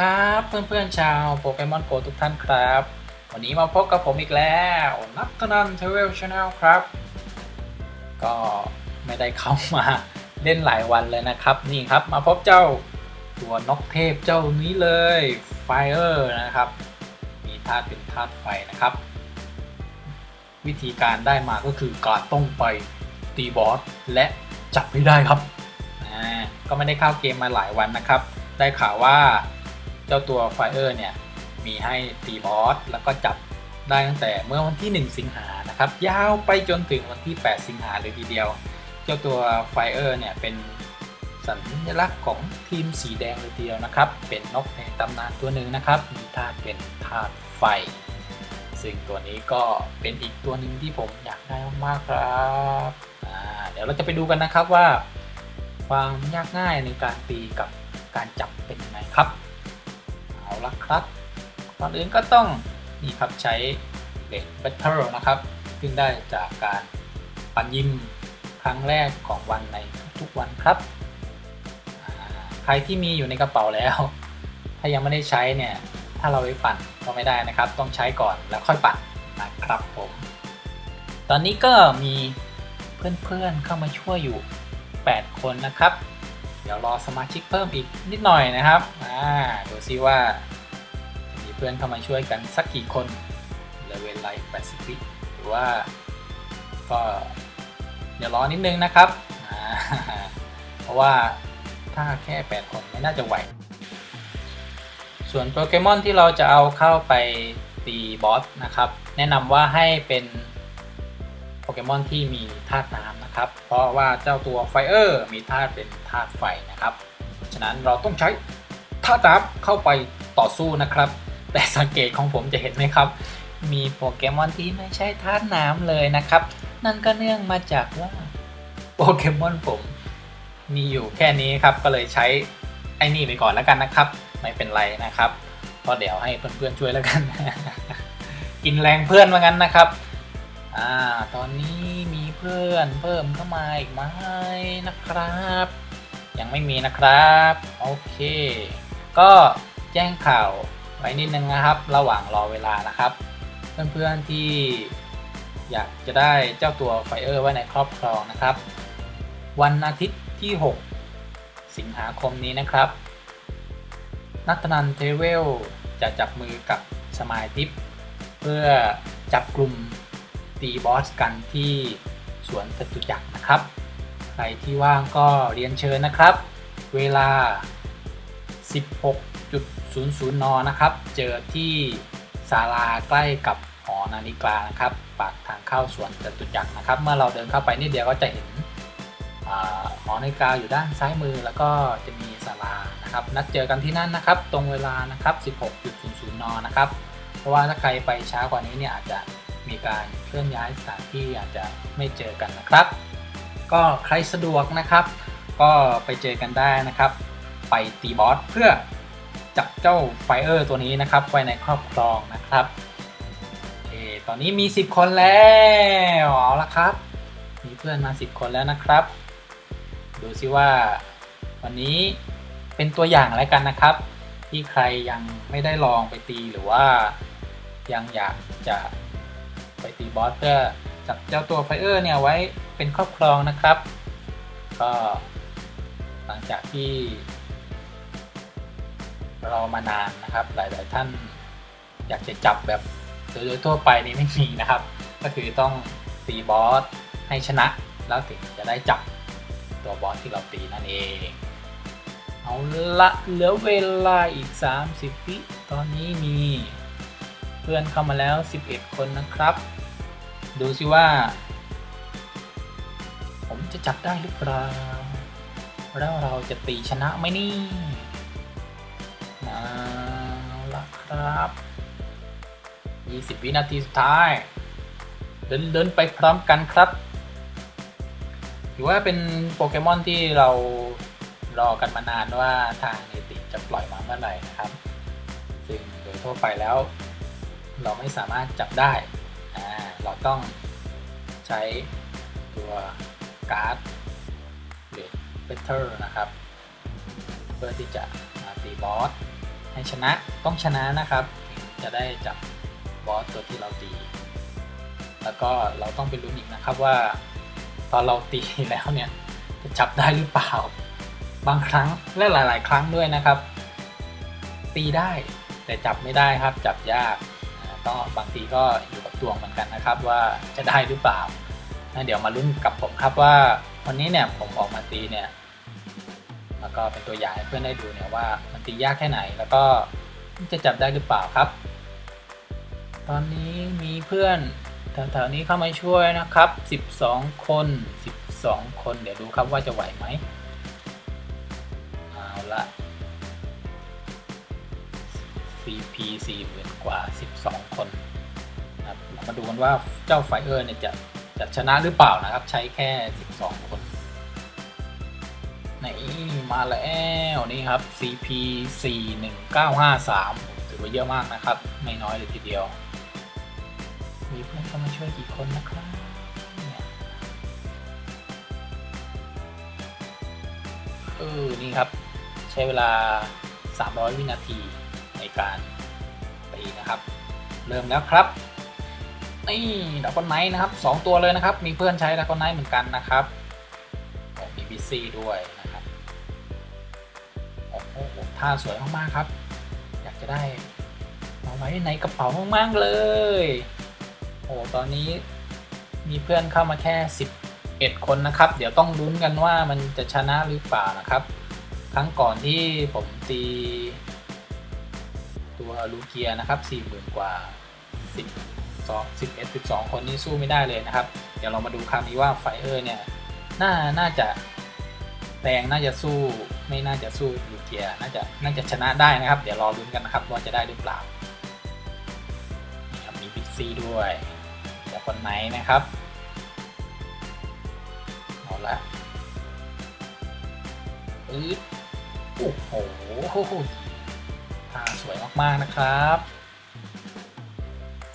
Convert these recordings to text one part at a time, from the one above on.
ครับเพื่อนๆชาวโปเกมอนโกทุกท่านครับ วันนี้มาพบกับผมอีกแล้วนักนันเทเวลชาแนลครับ ก็ไม่ได้เข้ามาเล่นหลายวันเลยนะครับ นี่ครับมาพบเจ้าตัวนกเทพเจ้านี้เลยไฟเออร์นะครับ มีธาตุเป็นธาตุไฟนะครับ วิธีการได้มาก็คือการต้องไปตีบอสและจับให้ได้ครับก็ไม่ได้เข้าเกมมาหลายวันนะครับ ได้ข่าวว่า เจ้าตัวไฟเออร์เนี่ยมีให้ตีบอสแล้วก็จับได้ตั้งแต่เมื่อวันที่ 1 สิงหานะครับ ยาวไปจนถึงวันที่ 8 สิงหาเลยทีเดียว เจ้าตัวไฟเออร์เนี่ยเป็นสัญลักษณ์ของทีมสีแดงเลยทีเดียวนะครับ เป็นนกในตำนานตัวหนึ่งนะครับ มีธาตุเป็นธาตุไฟ ซึ่งตัวนี้ก็เป็นอีกตัวหนึ่งที่ผมอยากได้มากๆครับเดี๋ยวเราจะไปดูกันนะครับว่า ความยากง่ายในการตีกับการจับเป็นยังไงครับ เอาละครับก่อนอื่นก็ต้องนี่ครับใช้เลดแบตเทิลนะครับ ซึ่งได้จากการปันยิมครั้งแรกของวันในทุกๆวันครับ ใครที่มีอยู่ในกระเป๋าแล้ว ถ้ายังไม่ได้ใช้เนี่ยถ้าเราไปปั่นก็ไม่ได้นะครับ ต้องใช้ก่อนแล้วค่อยปั่นนะครับผม ตอนนี้ก็มีเพื่อนๆเข้ามาช่วยอยู่ 8 คนนะครับ เดี๋ยวรอสมาชิกเพิ่มอีกนิดหน่อยนะครับ อ่า ดูซิว่า พื่อนเข้ามาช่วยกันสักกี่คนเหลือเวลาอีก80วิหรือว่าก็เดี๋ยวรอนิดนึงนะครับ เพราะว่าถ้าแค่ 8 คนไม่น่าจะไหว ส่วนโปเกมอนที่เราจะเอาเข้าไปตีบอสนะครับ แนะนำว่าให้เป็นโปเกมอนที่มีธาตุน้ำนะครับ เพราะว่าเจ้าตัวไฟเออร์มีธาตุเป็นธาตุไฟนะครับ ฉะนั้นเราต้องใช้ธาตุน้ำเข้าไปต่อสู้นะครับ แต่สังเกตของผมจะเห็นไหมครับ มีโปเกมอนที่ไม่ใช่ธาตุน้ำเลยนะครับ นั่นก็เนื่องมาจากว่าโปเกมอนผมมีอยู่แค่นี้ครับ ก็เลยใช้ไอ้นี่ไปก่อนแล้วกันนะครับ ไม่เป็นไรนะครับก็เดี๋ยวให้เพื่อนๆช่วยแล้วกัน กินแรงเพื่อนว่างั้นนะครับ อ่า ตอนนี้มีเพื่อนเพิ่มเข้ามาอีกไหมนะครับ ยังไม่มีนะครับ โอเค ก็แจ้งข่าว ไว้นิดนึงนะครับ ระหว่างรอเวลานะครับ เพื่อนๆที่อยากจะได้เจ้าตัวไฟเออร์ไว้ในครอบครองนะครับ วันอาทิตย์ที่ 6 สิงหาคมนี้นะครับ นัทนันเทเวลจะจับมือกับสมายทิปเพื่อจับกลุ่มตีบอสกันที่สวนจตุจักรนะครับ ใครที่ว่างก็เรียนเชิญนะครับ เวลา 16.00 น นะครับ เจอที่ศาลาใกล้กับหอนาฬิกานะครับ ปากทางเข้าสวนจตุจักรนะครับ เมื่อเราเดินเข้าไปนิดเดียวก็จะเห็นหอนาฬิกาอยู่ด้านซ้ายมือแล้วก็จะมีศาลานะครับ นัดเจอกันที่นั่นนะครับ ตรงเวลานะครับ 16.00 น นะครับ เพราะว่าถ้าใครไปช้ากว่านี้เนี่ยอาจจะมีการเคลื่อนย้ายสถานที่อาจจะไม่เจอกันนะครับ ก็ใครสะดวกนะครับ ก็ไปเจอกันได้นะครับ ไปตีบอสเพื่อ จับเจ้าไฟเออร์ตัวนี้นะครับ ไว้ในครอบครองนะครับโอตอนนี้มี 10 คนแล้วเอาละครับ มีเพื่อนมา 10 คนแล้วนะครับ ดูซิว่าวันนี้เป็นตัวอย่างแล้วกันนะครับ ที่ใครยังไม่ได้ลองไปตีหรือว่ายังอยากจะไปตีบอสเพื่อจับเจ้าตัวไฟเออร์เนี่ยไว้เป็นครอบครองนะครับ ก็หลังจากที่ รอมานานนะครับ หลาย ๆ ท่านอยากจะจับแบบโดยทั่วไปนี้ไม่มีนะครับ ก็คือต้องตีบอสให้ชนะแล้วถึงจะได้จับตัวบอสที่เราตีนั่นเอง เอาละเหลือเวลาอีก 30วิตอนนี้มีเพื่อนเข้ามาแล้ว 11 คนนะครับ ดูสิว่า ผมจะจับได้หรือเปล่าแล้วเราจะตีชนะไหมนี่ ละครับ 20 วินาทีสุดท้าย เดินเดินไปพร้อมกันครับถือว่าเป็นโปเกมอนที่เรารอกันมานานว่าทางเนติจะปล่อยมาเมื่อไหร่นะครับซึ่งโดยทั่วไปแล้ว เราไม่สามารถจับได้ เราต้องใช้ตัวการ์ดหรือเบเตอร์นะครับ เพื่อที่จะมาตีบอส ให้ชนะต้องชนะนะครับ จะได้จับบอสตัวที่เราตี แล้วก็เราต้องไปลุ้นอีกนะครับว่า ตอนเราตีแล้วเนี่ยจะจับได้หรือเปล่า บางครั้งและหลาย ๆ ครั้งด้วยนะครับ ตีได้แต่จับไม่ได้ครับจับยากก็บางทีก็อยู่กับดวงเหมือนกันนะครับ ว่าจะได้หรือเปล่าเดี๋ยวมาลุ้นกับผมครับว่าวันนี้เนี่ยผมออกมาตีเนี่ย แล้วก็เป็นตัวอย่างให้เพื่อนได้ดูเนี่ยว่ามันตียากแค่ไหน แล้วก็จะจับได้หรือเปล่าครับ ตอนนี้มีเพื่อนแถวๆนี้เข้ามาช่วยนะครับ 12 คน 12 คน เดี๋ยวดูครับว่าจะไหวไหมเอาละ CP 4 0,000กว่า 12 คนนะครับมาดูกันว่าเจ้าไฟเออร์เนี่ยจะจะชนะหรือเปล่านะครับ ใช้แค่ 12 คน นี่มาแล้วนี่ครับ CP 41953ถือว่าเยอะมากนะครับ ไม่น้อยเลยทีเดียว มีเพื่อนเข้ามาช่วยกี่คนนะครับเออนี่ครับ ใช้เวลา 300 วินาทีในการตีนะครับ เริ่มแล้วครับนี่ดับเบิลไนท์นะครับ 2 ตัวเลยนะครับ มีเพื่อนใช้ดับเบิลไนท์เหมือนกันนะครับมีบีซีด้วยน อ้าสวยมากๆครับ อยากจะได้เอาไว้ในกระเป๋ามากๆเลย โอ้ตอนนี้มีเพื่อนเข้ามาแค่ 11 คนนะครับ เดี๋ยวต้องลุ้นกันว่ามันจะชนะหรือเปล่านะครับ ครั้งก่อนที่ผมตี ตัวลูเกียนะครับ40,000กว่า12 11 12 คนนี้สู้ไม่ได้เลยนะครับ เดี๋ยวเรามาดูครั้งนี้ว่าไฟเออร์เนี่ย น่า น่าจะ แรงน่าจะสู้ไม่น่าจะสู้ลูเกียน่าจะน่าจะชนะได้นะครับ เดี๋ยวรอลุ้นกันนะครับว่าจะได้หรือเปล่าครับมีบิ๊กซีด้วยแต่คนไหนนะครับเอาละอึดโอ้โหท่าสวยมาก ๆ นะครับ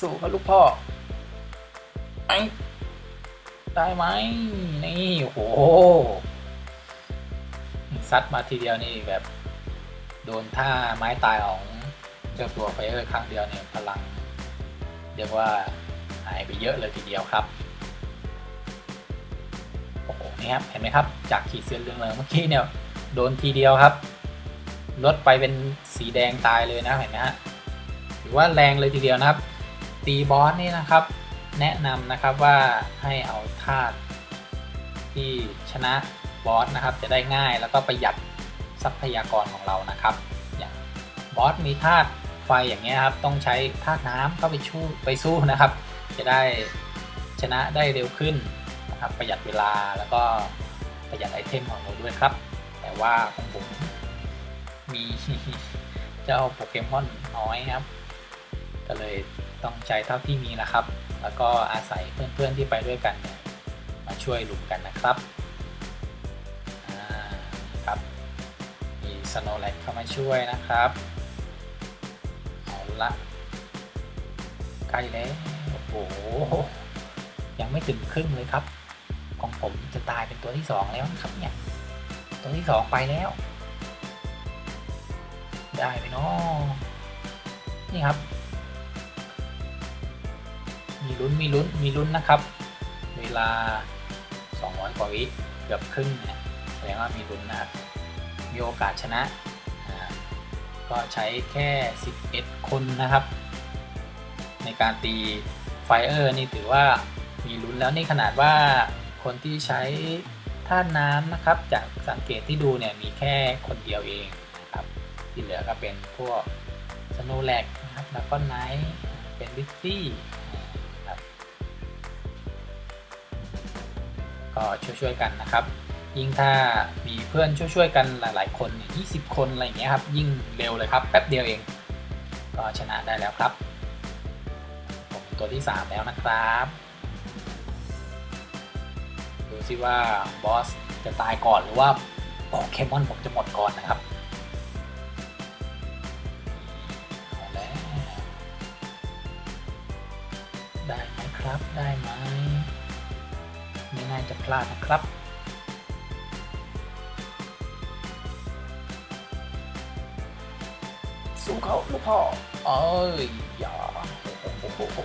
สู่ครับลูกพ่อไอได้ไหมนี่โอ้โห ซัดมาทีเดียวนี่แบบโดนท่าไม้ตายของเจ้าตัวไฟเออร์ครั้งเดียวเนี่ยพลัง เรียกว่าหายไปเยอะเลยทีเดียวครับโอ้โหนี่ครับเห็นไหมครับ จากขีดเส้นเหลืองๆเมื่อกี้เนี่ยโดนทีเดียวครับลดไปเป็นสีแดงตายเลยนะเห็นไหมฮะถือว่าแรงเลยทีเดียวนะครับ ตีบอสนี่นะครับ แนะนำนะครับว่าให้เอาธาตุที่ชนะ บอสนะครับจะได้ง่ายแล้วก็ประหยัดทรัพยากรของเรานะครับ อย่างบอสมีธาตุไฟอย่างเงี้ยครับต้องใช้ธาตุน้ำเข้าไปชู้ไปสู้นะครับ จะได้ชนะได้เร็วขึ้นนะครับประหยัดเวลาแล้วก็ประหยัดไอเทมของเราด้วยครับ แต่ว่าของผมมีเจ้าโปเกมอนน้อยครับ ก็เลยต้องใช้เท่าที่มีนะครับ แล้วก็อาศัยเพื่อนๆที่ไปด้วยกันมาช่วยลุมกันนะครับ สโนว์แลกเข้ามาช่วยนะครับ เอาละใกล้แล้วโอ้โห ยังไม่ถึงครึ่งเลยครับ ของผมจะตายเป็นตัวที่สองแล้วนะครับเนี่ย ตัวที่สองไปแล้ว ได้ไหมเนาะนี่ครับ มีลุ้นมีลุ้นมีลุ้นนะครับ เวลา200กว่าวิเกือบครึ่งเนี่ยแสดงว่ามีลุ้นนะครับ มีโอกาสชนะก็ใช้แค่ 11 คนนะครับ ในการตีไฟเออร์นี่ถือว่ามีลุ้นแล้วนี่ขนาดว่าคนที่ใช้ท่าน้ำนะครับ จากสังเกตที่ดูเนี่ยมีแค่คนเดียวเองนะครับ ที่เหลือก็เป็นพวกสโนแลกนะครับแล้วก็ไนท์เป็นวิสซี่นะครับก็ช่วยๆกันนะครับ ยิ่งถ้ามีเพื่อนช่วยๆกันหลาย ๆ คนเนี่ย20 คนอะไรอย่างเงี้ยครับ ยิ่งเร็วเลยครับ แป๊บเดียวเอง ก็ชนะได้แล้วครับผมตัวที่ 3 แล้วนะครับ ดูซิว่าบอสจะตายก่อนหรือว่าโปเกมอนผมจะหมดก่อนนะครับเอาแล้วได้ไหมครับ ได้ไหมไม่น่าจะพลาดนะครับ สู้เขาลูกพ่อเอ้ยอย่าโอ้โห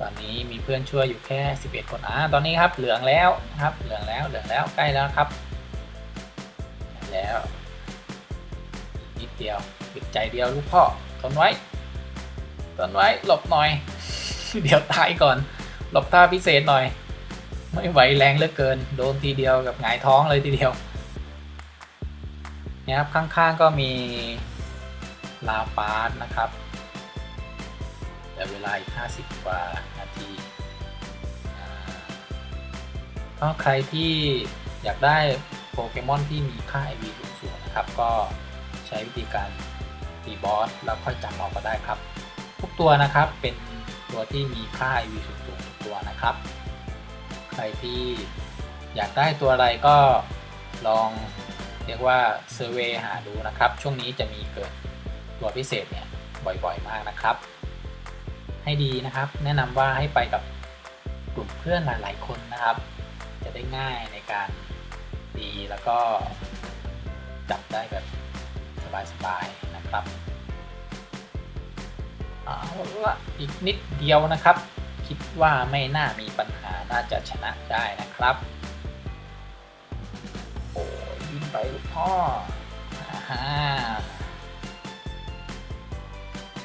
ตอนนี้มีเพื่อนช่วยอยู่แค่ 11 คนอ่าตอนนี้ครับเหลืองแล้วนะครับ เหลืองแล้ว เหลืองแล้วใกล้แล้วครับ แล้วนิดเดียวปิดใจเดียวลูกพ่อทนไว้ทนไว้หลบหน่อย เดี๋ยวตายก่อน หลบท่าพิเศษหน่อย ไม่ไหวแรงเหลือเกิน โดนทีเดียวกับหงายท้องเลยทีเดียว เนี่ยครับข้างๆก็มีลาปาร์ตนะครับเหลือเวลาอีก 50 กว่านาทีอ่าก็ใครที่อยากได้โปเกมอนที่มีค่า IV สูงๆนะครับ ก็ใช้วิธีการตีบอสแล้วค่อยจับออกก็ได้ครับ ทุกตัวนะครับเป็นตัวที่มีค่า IV สูงๆทุกตัวนะครับ ใครที่อยากได้ตัวอะไรก็ลอง เรียกว่าเซอร์เวยหาดูนะครับ ช่วงนี้จะมีเกิดตัวพิเศษเนี่ยบ่อยๆ มากนะครับ ให้ดีนะครับ แนะนำว่าให้ไปกับกลุ่มเพื่อนหลายๆ คนนะครับ จะได้ง่ายในการตีแล้วก็จับได้แบบสบายๆนะครับเอาละอีกนิดเดียวนะครับ คิดว่าไม่น่ามีปัญหาน่าจะชนะได้นะครับ ไปลูกพ่ออ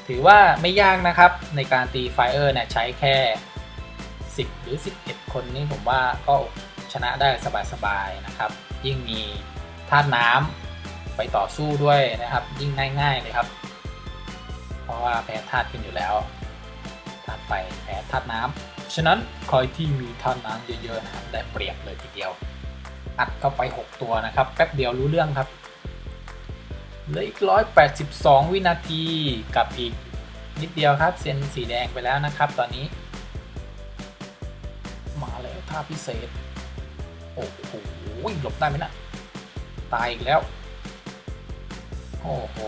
ถือว่าไม่ยากนะครับในการตีไฟเออร์เนี่ยใช้แค่ 10 หรือ 11 คนนี่ผมว่าก็ชนะได้สบายๆนะครับ ยิ่งมีธาตุน้ำไปต่อสู้ด้วยนะครับ ยิ่งง่ายๆเลยครับ เพราะว่าแพ้ธาตุกันอยู่แล้วธาตุไฟแพ้ธาตุน้ำฉะนั้นใครที่มีธาตุน้ำเยอะๆนะครับได้เปรียบเลยทีเดียว อัดเข้าไป 6 ตัวนะครับ แป๊บเดียวรู้เรื่องครับ เหลืออีก 182 วินาทีกับอีกนิดเดียวครับ เซ็นสีแดงไปแล้วนะครับ ตอนนี้ มาแล้วท่าพิเศษ โอ้โหหลบได้ไหมนะ ตายอีกแล้ว โอ้โห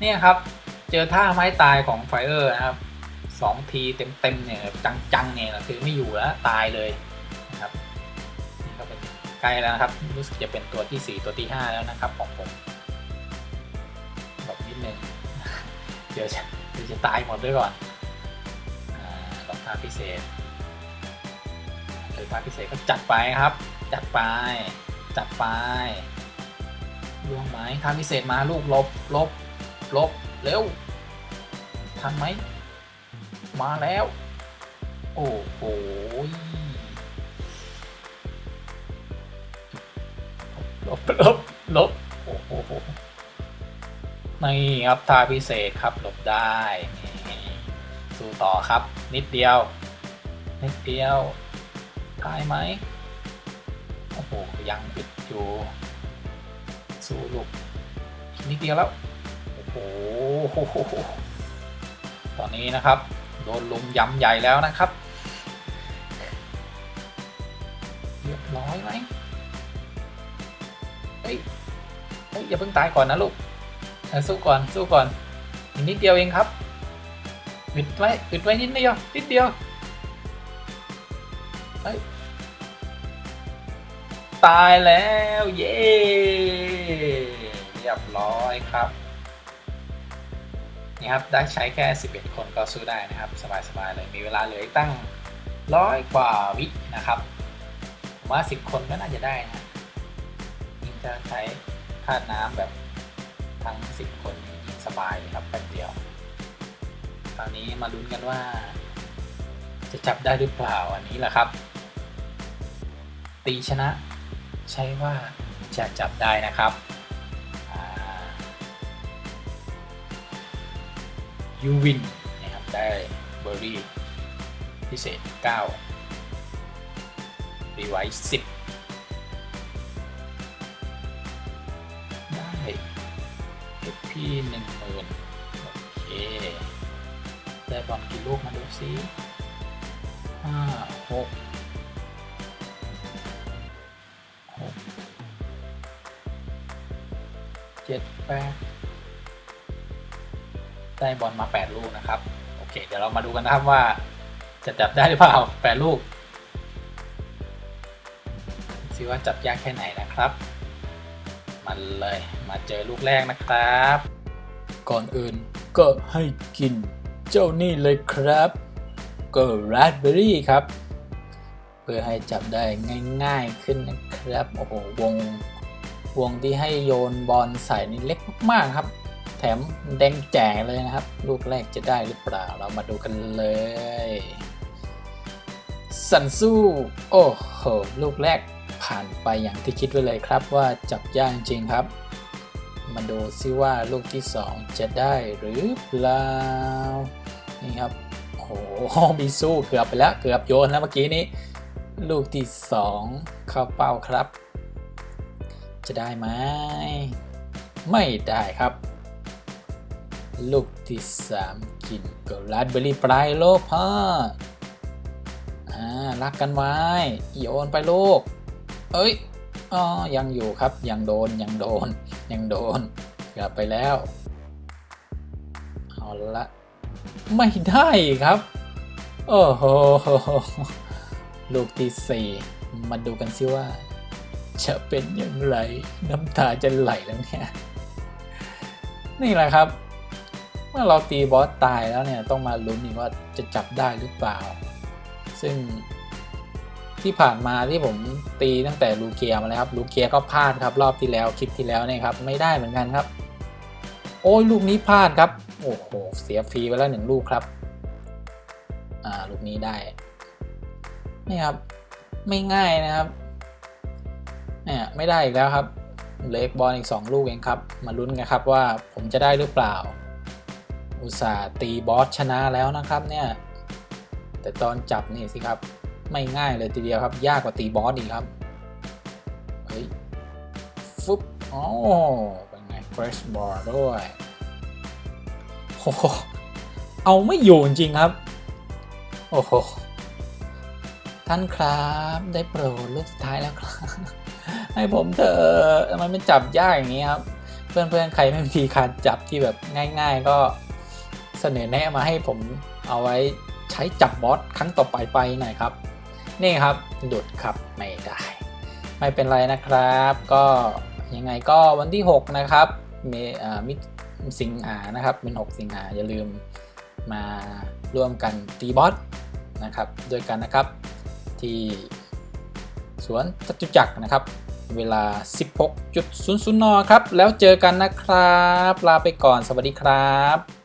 เนี่ยครับ เจอท่าไม้ตายของไฟเออร์นะครับสองทีเต็มๆเนี่ย จังๆเนี่ยคือไม่อยู่แล้ว ตายเลย ใกล้แล้วนะครับ รู้สึกจะเป็นตัวที่ 4 ตัวที่ 5 แล้วนะครับของผมแบบนิดนึงเดี๋ยวจะเดี๋ยวจะตายหมดด้วยก่อนอ่ารองเท้าพิเศษรองเท้าพิเศษก็จัดไปครับ จัดไป จัดไปล่วงไหมท่าพิเศษมาลูกลบลบลบเร็วทันไหม มาแล้ว โอ้โห ลบลบลบโอ้โหนี่ครับท่าพิเศษครับหลบได้สู้ต่อครับ นิดเดียว นิดเดียวตายไหมโอ้โหยังปิดอยู่สู้ลูกนิดเดียวแล้วโอ้โหตอนนี้นะครับ โดนลุมยำใหญ่แล้วนะครับเรียบร้อยไหม ฮ้ยเฮ้ยอย่าเพิ่งตายก่อนนะลูกสู้ก่อนสู้ก่อนอีกนิดเดียวเองครับอึดไว้อึดไว้นิดเดียวนิดเดียวเฮ้ยตายแล้วเย้เรียบร้อยครับนี่ครับได้ใช้แค่ 11 คนก็สู้ได้นะครับ สบายๆเลยมีเวลาเหลืออีกตั้งร้อยกว่าวินะครับผมว่า 10 คนก็น่าจะได้นะ จะใช้ธาตุน้ำแบบทั้ง 10 คนสบายเลยครับแป๊บเดียว คราวนี้มาลุ้นกันว่า จะจับได้หรือเปล่าอันนี้แหละครับ ตีชนะ ใช่ว่าจะจับได้นะครับยูวินนะครับได้เบอร์รี่พิเศษ 9 รีไวซ์10 ได้ HP 1 0,000โอเคได้บอลกี่ลูกมาดูซิห้าหกหกเจ็ดแปดได้บอลมา 8 ลูกนะครับ โอเค เดี๋ยวเรามาดูกันนะครับว่าจะจับได้หรือเปล่า 8 ลูกซิว่าจับยากแค่ไหนนะครับ มันเลย มาเจอลูกแรกนะครับ ก่อนอื่นก็ให้กินเจ้านี่เลยครับก็ราสเบอรี่ครับ เพื่อให้จับได้ง่ายๆขึ้นนะครับ โอ้โห วง วงที่ให้โยนบอลใส่นี่เล็กมากครับ แถมแดงแจ๋เลยนะครับ ลูกแรกจะได้หรือเปล่า เรามาดูกันเลยสันสู้โอ้โห ลูกแรกผ่านไปอย่างที่คิดไว้เลยครับว่าจับยากจริงครับ มาดูซิว่าลูกที่ 2 จะได้หรือเปล่า นี่ครับ โอ้โห มีสู้เกือบไปแล้ว เกือบโยนแล้วเมื่อกี้นี้ ลูกที่ 2 เข้าเป้าครับ จะได้ไหม ไม่ได้ครับ ลูกที่ 3 กินกับราสเบอร์รี่ปลายโลกพ่ออ่า รักกันไว้ โยนไปลูก เอ้ย อ๋อ ยังอยู่ครับ ยังโดน ยังโดน ยังโดนเกือบไปแล้ว เอาละ ไม่ได้ครับ โอ้โห ลูกที่สี่มาดูกันซิว่า จะเป็นอย่างไร น้ำตาจะไหลแล้วเนี่ย นี่แหละครับ เมื่อเราตีบอสตายแล้วเนี่ย ต้องมาลุ้นอีกว่าจะจับได้หรือเปล่า ซึ่ง ที่ผ่านมาที่ผมตีตั้งแต่ลูเกียมาแล้วครับลูเกียก็พลาดครับรอบที่แล้วคลิปที่แล้วเนี่ยครับไม่ได้เหมือนกันครับ โอ้ยลูกนี้พลาดครับโอ้โหเสียฟรีไปแล้วหนึ่งลูกครับอ่าลูกนี้ได้นี่ครับไม่ง่ายนะครับเนี่ยไม่ได้อีกแล้วครับเหล็กบอลอีก 2 ลูกเองครับ มาลุ้นกันครับว่าผมจะได้หรือเปล่า อุตส่าห์ตีบอสชนะแล้วนะครับเนี่ยแต่ตอนจับนี่สิครับ ไม่ง่ายเลยทีเดียวครับ ยากกว่าตีบอสอีกครับ เฮ้ย ฟึบอ๋อเป็นไงเฟรชบอลด้วยโอ้โหเอาไม่อยู่จริงครับ โอ้โห ท่านครับได้โปรดลูกสุดท้ายแล้วครับ ให้ผมเถอะทำไมมันจับยากอย่างนี้ครับ เพื่อนๆ ใครไม่มีการจับที่แบบง่าย ๆ ก็เสนอแนะมาให้ผมเอาไว้ใช้จับบอสครั้งต่อไปไปหน่อยครับ นี่ครับหลุดครับไม่ได้ ไม่เป็นไรนะครับ ก็ยังไงก็วันที่ 6 นะครับเมอ่ามิสิงหานะครับเป็น 6 สิงหาอย่าลืมมาร่วมกันตีบอสนะครับด้วยกันนะครับที่สวนจตุจักรนะครับ เวลา 16.00นครับ แล้วเจอกันนะครับ ลาไปก่อนสวัสดีครับ